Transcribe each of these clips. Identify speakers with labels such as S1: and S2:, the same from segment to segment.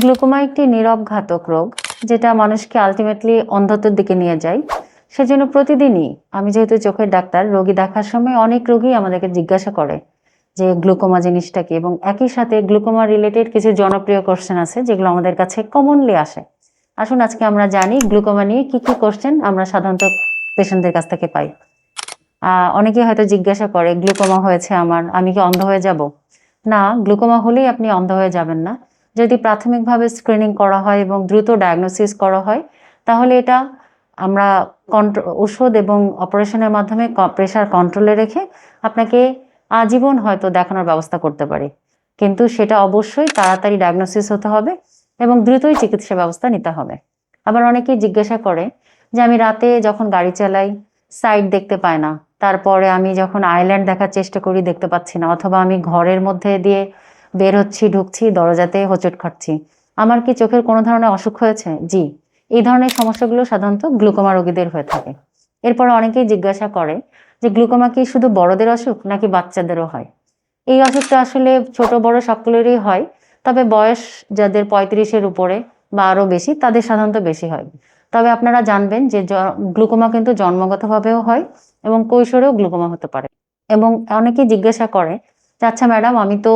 S1: Glaucoma একটি নীরব ঘাতক রোগ, যেটা মানুষকে আলটিমেটলি অন্ধত্বের দিকে নিয়ে যায়। সেজন্য প্রতিদিনই আমি যেহেতু চোখের ডাক্তার, রোগী দেখার সময় অনেক রোগী আমাদেরকে জিজ্ঞাসা করে যে গ্লুকোমা জিনিসটা কি এবং একই সাথে গ্লুকোমা রিলেটেড কিছু জনপ্রিয় কোশ্চেন আছে যেগুলো আমাদের কাছে কমনলি আসে। আসুন আজকে আমরা জানি গ্লুকোমা নিয়ে কি কি কোশ্চেন আমরা সাধারণত পেশেন্টদের কাছ থেকে পাই। অনেকে হয়তো জিজ্ঞাসা করে, গ্লুকোমা হয়েছে আমার, আমি কি অন্ধ হয়ে যাব? না, গ্লুকোমা হলেই আপনি অন্ধ হয়ে যাবেন না। যদি প্রাথমিকভাবে স্ক্রিনিং করা হয় এবং দ্রুত ডায়াগনোসিস করা হয়, তাহলে এটা আমরা কন্ট্রো ওষুধ এবং অপারেশনের মাধ্যমে প্রেশার কন্ট্রোলে রেখে আপনাকে আজীবন হয়তো দেখানোর ব্যবস্থা করতে পারি। কিন্তু সেটা অবশ্যই তাড়াতাড়ি ডায়াগনোসিস হতে হবে এবং দ্রুতই চিকিৎসা ব্যবস্থা নিতে হবে। আবার অনেকেই জিজ্ঞাসা করে যে আমি রাতে যখন গাড়ি চালাই সাইড দেখতে পাই না। তারপরে আমি যখন আইল্যান্ড দেখার চেষ্টা করি, দেখতে পাচ্ছি না। অথবা আমি ঘরের মধ্যে দিয়ে বের হচ্ছি ঢুকছি, দরজাতে হোঁচট খাচ্ছি আমার কি চোখের কোনো ধরনের অসুখ হয়েছে? জি, এই ধরনের সমস্যাগুলো সাধারণত গ্লুকোমা রোগীদের হয়ে থাকে। এরপর অনেকেই জিজ্ঞাসা করে যে গ্লুকোমা কি শুধু বড়দের অসুখ নাকি বাচ্চাদেরও হয়? এই অসুখটা আসলে ছোট, বড় সকলেরই হয়, তবে বয়স যাদের পঁয়ত্রিশের উপরে বা আরও বেশি, তাদের সাধারণত বেশি হয়। তবে আপনারা জানবেন যে গ্লুকোমা কিন্তু জন্মগতভাবেও হয় এবং কৈশোরেও গ্লুকোমা হতে পারে। এবং অনেকেই জিজ্ঞাসা করে যে আচ্ছা ম্যাডাম, আমি তো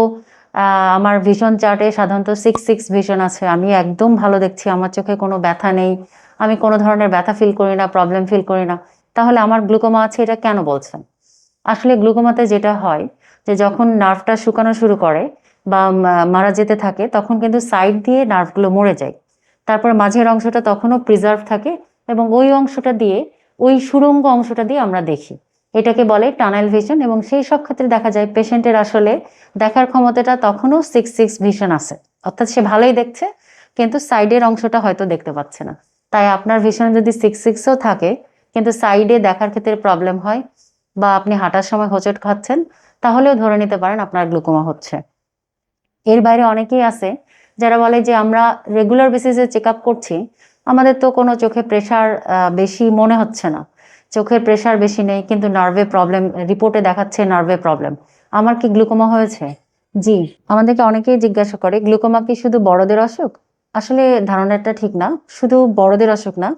S1: আমার ভিশন চার্টে সাধারণত সিক্স সিক্স ভিশন আছে। আমি একদম ভালো দেখছি, আমার চোখে কোনো ব্যথা নেই। আমি কোনো ধরনের ব্যথা ফিল করি না প্রবলেম ফিল করি না। তাহলে আমার গ্লুকোমা আছে, এটা কেন বলছেন? আসলে গ্লুকোমাতে যেটা হয়, যে যখন নার্ভটা শুকানো শুরু করে বা মারা যেতে থাকে, তখন কিন্তু সাইড দিয়ে নার্ভগুলো মরে যায়। তারপর মাঝের অংশটা তখনও প্রিজার্ভ থাকে এবং ওই অংশটা দিয়ে, ওই সুরঙ্গ অংশটা দিয়ে আমরা দেখি। এটাকে বলে টানেল ভিশন এবং সেই সব ক্ষেত্রে দেখা যায় পেশেন্টের আসলে দেখার ক্ষমতাটা তখনও সিক্স সিক্স ভিশন আছে। অর্থাৎ সে ভালোই দেখছে, কিন্তু সাইডের অংশটা হয়তো দেখতে পাচ্ছে না। তাই আপনার ভিশন যদি সিক্স সিক্সও থাকে, কিন্তু সাইডে দেখার ক্ষেত্রে প্রবলেম হয় বা আপনি হাঁটার সময় হোঁচট খাচ্ছেন, তাহলেও ধরে নিতে পারেন আপনার গ্লুকোমা হচ্ছে। এর বাইরে অনেকেই আছে যারা বলে যে আমরা রেগুলার বেসিসে চেক আপ করছি, আমাদের তো কোনো চোখে প্রেশার বেশি মনে হচ্ছে না। চোখের প্রেশার বেশি নেই, কিন্তু নার্ভে প্রবলেম রিপোর্টে দেখাচ্ছে নার্ভে প্রবলেম আমার কি গ্লুকোমা হয়েছে? জি, আমাদেরকে অনেকেই জিজ্ঞাসা করে গ্লুকোমা কি শুধু বড়দের অসুখ? আসলে ধারণাটা ঠিক না, শুধু বড়দের অসুখ না।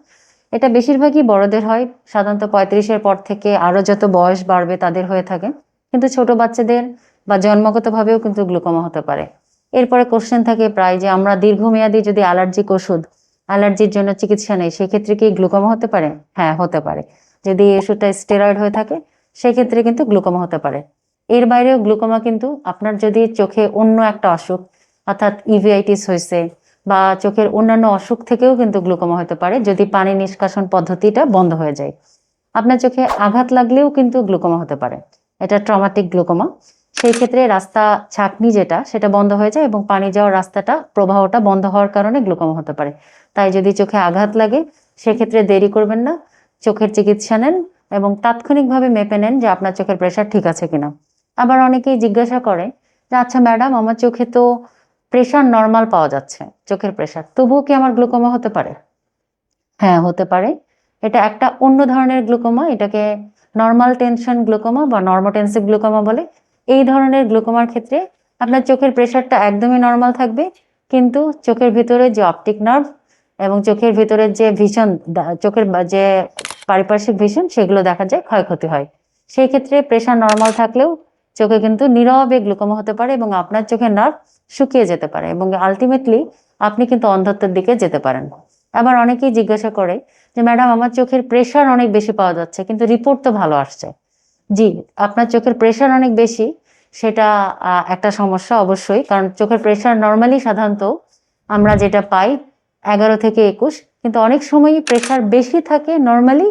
S1: এটা বেশিরভাগই বড়দের হয়, সাধারণত পঁয়ত্রিশের পর থেকে আরও যত বয়স বাড়বে তাদের হয়ে থাকে। কিন্তু ছোট বাচ্চাদের বা জন্মগতভাবেও কিন্তু গ্লুকোমা হতে পারে। এরপরে কোশ্চেন থাকে প্রায় যে আমরা দীর্ঘমেয়াদী যদি অ্যালার্জিক ওষুধ অ্যালার্জির জন্য চিকিৎসা নেই, সেক্ষেত্রে কি গ্লুকোমা হতে পারে? হ্যাঁ হতে পারে। যদি এই ওষুধটা স্টেরয়েড হয়ে থাকে, সেক্ষেত্রে কিন্তু গ্লুকোমা হতে পারে। এর বাইরেও গ্লুকোমা কিন্তু আপনার যদি চোখে অন্য একটা অসুখ, অর্থাৎ ইভিআইটিস হয়েছে বা চোখের অন্যান্য অসুখ থেকেও কিন্তু গ্লুকোমা হতে পারে, যদি পানি নিষ্কাশন পদ্ধতিটা বন্ধ হয়ে যায়। আপনার চোখে আঘাত লাগলেও কিন্তু গ্লুকোমা হতে পারে। এটা ট্রমাটিক গ্লুকোমা সেই ক্ষেত্রে রাস্তা ছাকনি যেটা, সেটা বন্ধ হয়ে যায় এবং পানি যাওয়ার রাস্তাটা, প্রবাহটা বন্ধ হওয়ার কারণে গ্লুকোমা হতে পারে। তাই যদি চোখে আঘাত লাগে, সেক্ষেত্রে দেরি করবেন না। চোখের চিকিৎসা নেন এবং তাৎক্ষণিকভাবে মেপে নেন যে আপনার চোখের প্রেশার ঠিক আছে কিনা। আবার অনেকেই জিজ্ঞাসা করে যে আচ্ছা ম্যাডাম আমার চোখে তো প্রেশার নর্মাল পাওয়া যাচ্ছে, চোখের প্রেশার তবুও কি আমার গ্লুকোমা হতে পারে? হ্যাঁ হতে পারে। এটা একটা অন্য ধরনের গ্লুকোমা এটাকে নর্মাল টেনশন গ্লুকোমা বা নর্মোটেনসিভ গ্লুকোমা বলে। এই ধরনের গ্লুকোমার ক্ষেত্রে আপনার চোখের প্রেশারটা একদমই নর্মাল থাকবে, কিন্তু চোখের ভিতরে যে অপটিক নার্ভ এবং চোখের ভিতরের যে ভীষণ চোখের যে পারিপার্শ্বিক ভিশন সেগুলো দেখা যায় ক্ষয়ক্ষতি হয়। সেই ক্ষেত্রে প্রেশার নর্মাল থাকলেও চোখে কিন্তু নীরবে গ্লুকোমা হতে পারে এবং আপনার চোখের নার্ভ শুকিয়ে যেতে পারে এবং আলটিমেটলি আপনি কিন্তু অন্ধত্বের দিকে যেতে পারেন। আবার অনেকেই জিজ্ঞাসা করে যে ম্যাডাম আমার চোখের প্রেশার অনেক বেশি পাওয়া যাচ্ছে, কিন্তু রিপোর্ট তো ভালো আসছে। জি, আপনার চোখের প্রেশার অনেক বেশি, সেটা একটা সমস্যা অবশ্যই। কারণ চোখের প্রেশার নর্মালি সাধারণত আমরা যেটা পাই এগারো থেকে একুশ কিন্তু অনেক সময়ই প্রেশার বেশি থাকে নর্মালি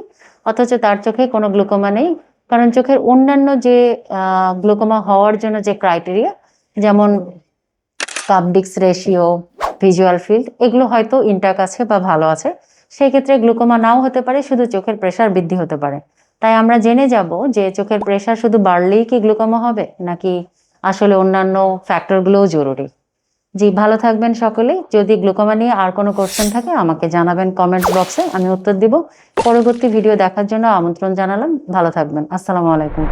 S1: অথচ তার চোখে কোনো গ্লুকোমা নেই। কারণ চোখের অন্যান্য যে গ্লুকোমা হওয়ার জন্য যে ক্রাইটেরিয়া যেমন কাপডিক্স রেশিও ভিজুয়াল ফিল্ড এগুলো হয়তো ইন্টাক আছে বা ভালো আছে। সেই ক্ষেত্রে গ্লুকোমা নাও হতে পারে, শুধু চোখের প্রেশার বৃদ্ধি হতে পারে। তাই আমরা জেনে যাব যে চোখের প্রেশার শুধু বাড়লেই কি গ্লুকোমা হবে, নাকি আসলে অন্যান্য ফ্যাক্টরগুলোও জরুরি। জি, ভালো থাকবেন সকলেই যদি গ্লুকোমা নিয়ে আর কোনো কোশ্চেন থাকে, আমাকে জানাবেন কমেন্ট বক্সে আমি উত্তর দিব। পরবর্তী ভিডিও দেখার জন্য আমন্ত্রণ জানালাম। ভালো থাকবেন। আসসালামু আলাইকুম।